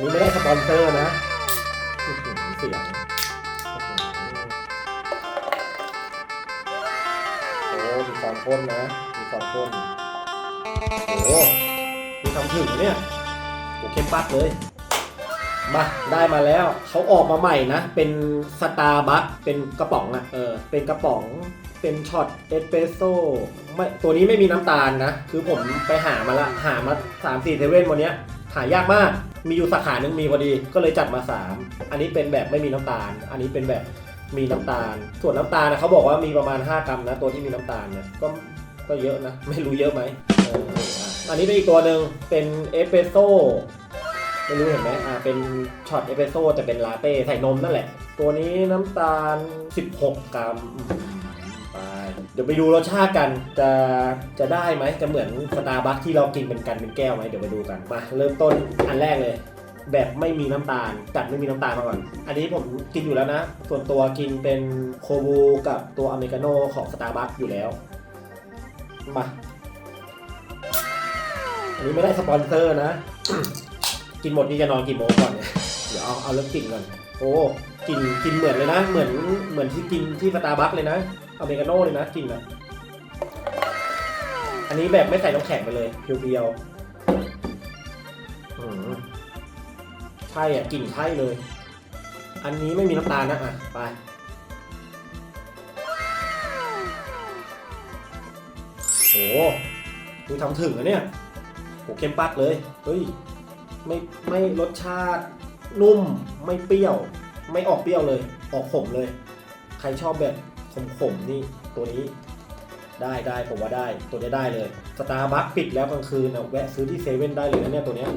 นนี้ไม่ได้สปอนเซอร์นะเสียงโอ้มีความข้นนะ มีความข้นโอ้โหมีทำถึงเนี่ยโอเข้มปักเลย มาได้มาแล้ว เขาออกมาใหม่นะ เป็นสตาร์บัคเป็นกระป๋องอะเออ เป็นกระป๋อง เป็นช็อตเอสเปรสโซ่ไม่ตัวนี้ไม่มีน้ำตาลนะ คือผมไปหามาละ หามา3 4เซเว่นวันเนี้ยหายากมาก มีอยู่สาขาหนึ่งมีพอดี ก็เลยจัดมา 3 อันนี้เป็นแบบไม่มีน้ำตาล อันนี้เป็นแบบมีน้ำตาล ส่วนน้ำตาลนะเขาบอกว่ามีประมาณ 5 กรัมนะ ตัวที่มีน้ำตาลเนี่ย ก็ ก็เยอะนะ ไม่รู้เยอะไหมเอออะอันนี้เป็นอีกตัวหนึ่งเป็นเอสเปรสโซ่ ไม่รู้เห็นไหมอ่า เป็นช็อตเอสเปรสโซ่แต่เป็นลาเต้ใส่นมนั่นแหละ ตัวนี้น้ำตาล 16 กรัม เดี๋ยวไปดูรสชาติกันจะจะได้ไหมจะเหมือนสตาร์บัคที่เรากินเป็นกันเป็นแก้วไหมเดี๋ยวไปดูกันมาเริ่มต้นอันแรกเลย แบบไม่มีน้ำตาลจัดไม่มีน้ำตาลมาก่อน อันนี้ผมกินอยู่แล้วนะ ส่วนตัวกินเป็นโคบูกับตัวอเมริกาโน่ของสตาร์บัคอยู่แล้วมาอันนี้ไม่ได้สปอนเซอร์นะ กินหมดนี่จะนอนกี่โมงก่อนเนี่ยเดี๋ยวเอาเอาเริ่มกลิ่นก่อนโอ้กลิ่นกลิ่นเหมือนเลยนะ เหมือนเหมือนที่กินที่สตาร์บัคเลยนะ อเมริกาโน่เลยนะกลิ่นนะอันนี้แบบไม่ใส่น้ำแข็งไปเลยเพียวๆอืมใช่อะกลิ่นใช่เลย อันนี้ไม่มีน้ำตาลนะอะไปโอ้ดูทำถึงอะเนี่ยโหเข้มปักเลยเฮ้ยไม่ไม่รสชาตินุ่มไม่เปรี้ยว ไม่ออกเปรี้ยวเลย ออกขมเลย ใครชอบแบบ ขมขมนี่ตัวนี้ได้ได้ผมว่าได้ตัวนี้ได้เลยสตาร์บัคปิดแล้วกลางคืนนะแวะซื้อที่เซเว่นได้เลยนะเนี่ยตัวเนี้ย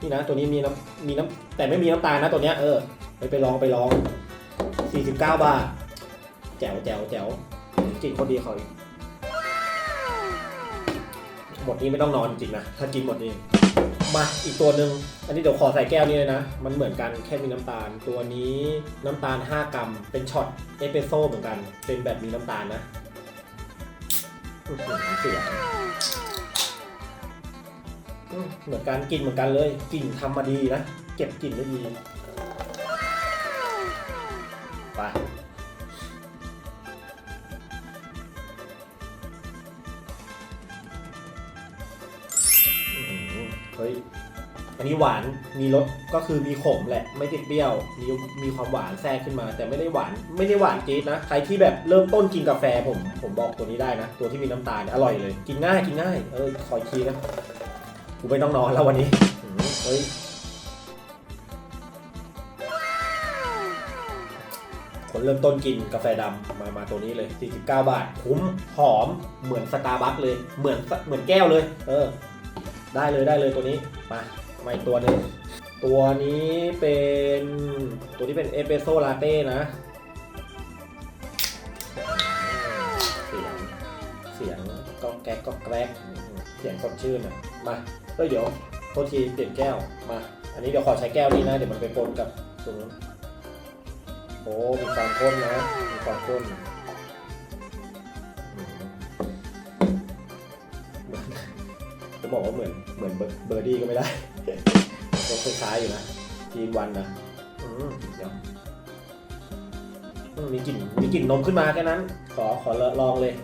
นี่นะตัวนี้มีน้ำมีน้ำแต่ไม่มีน้ำตาลนะตัวเนี้ยเออไปไปลองไปลอง 49 บาทแจ๋วแจ๋วแจ๋วกินคนดีเขาอีก หมดนี้ไม่ต้องนอนจริงนะ ถ้ากินหมดนี้ มาอีกตัวหนึ่งอันนี้เดี๋ยวขอใส่แก้วนี้เลยนะ มันเหมือนกันแค่มีน้ำตาล ตัวนี้น้ำตาล 5 กรัม เป็นช็อตเอสเปรสโซ่เหมือนกัน เป็นแบบมีน้ำตาลนะเสียงเหมือนกันกลิ่นเหมือนกันเลยกลิ่นทำมาดีนะ เก็บกลิ่นได้ดีไป เฮ้ยอันนี้หวานมีรสก็คือมีขมแหละไม่ติดเปรี้ยวมีมีความหวานแทรกขึ้นมา แต่ไม่ได้หวานไม่ได้หวานจี๊ดนะใครที่แบบเริ่มต้นกินกาแฟผมผมบอกตัวนี้ได้นะ ตัวที่มีน้ำตาลอร่อยเลย กินง่ายกินง่ายเออขออีกทีนะกูไม่ต้องนอนแล้ววันนี้เฮ้ยคนเริ่มต้นกินกาแฟดำมามาตัวนี้เลย 49 บาท คุ้มหอมเหมือนสตาร์บัคเลยเหมือนเหมือนแก้วเลย เออ ได้เลยได้เลยตัวนี้มามาอีกตัวหนึ่งตัวนี้เป็นตัวที่เป็นเอสเปโซ่ลาเต้นะ เสียงเสียงก็แก๊กก็แกรกเสียงสดชื่นอะมาเอ้ยเดี๋ยวโทษทีเปลี่ยนแก้วมา อันนี้เดี๋ยวขอใช้แก้วนี้นะ เดี๋ยวมันไปปนกับตรงนู้นโอ้มีความข้นนะมีความข้น บอกว่าเหมือนเหมือนเบอร์เบอร์ดี้ก็ไม่ได้ก็คล้ายๆอยู่นะทีมวันนะอืมเดี๋ยวอืมมีกลิ่นมีกลิ่นนมขึ้นมาแค่นั้น ขอขอลองเลย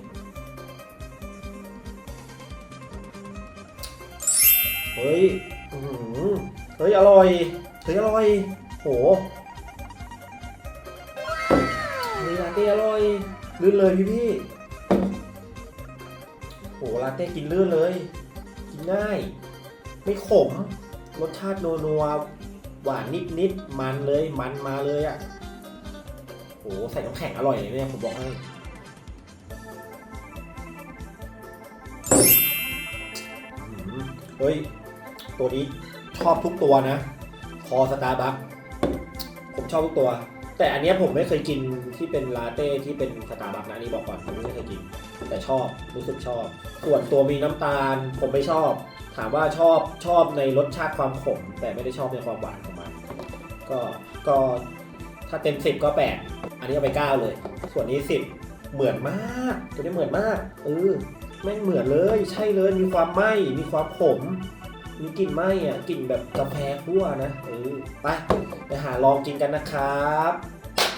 เฮ้ยอื้อหือเฮ้ยอร่อยเฮ้ยอร่อยโหเฮ้ยลาเต้อร่อยลื่นเลยพี่พี่ๆโหลาเต้กินลื่นเลย กินง่าย ไม่ขม รสชาตินัวๆหวานนิดๆมันเลยมันมาเลยอะ่ะโอ้ใส่น้ำแข็งอร่อยเลยเนี่ยผมบอกให้เฮ้ย ตัวนี้ชอบทุกตัวนะ คอสตาร์บัคผมชอบทุกตัว แต่อันเนี้ยผมไม่เคยกินที่เป็นลาเต้ที่เป็นสตาร์บัคนะอันนี้บอกก่อนผมไม่เคยกิน แต่ชอบรู้สึกชอบ ส่วนตัวมีน้ำตาล ผมไม่ชอบ ถามว่าชอบชอบในรสชาติความขม แต่ไม่ได้ชอบในความหวานของมันก็ก็ถ้าเต็มสิบก็แปดอันนี้เอาไปเก้าเลย ส่วนนี้สิบเหมือนมากตัวนี้เหมือนมากเออไม่งเหมือนเลย ใช่เลยมีความไหม้มีความขม มีกลิ่นไหม้อะกลิ่นแบบกาแฟคั่วนะเออไปไปหาลองกินกันนะครับ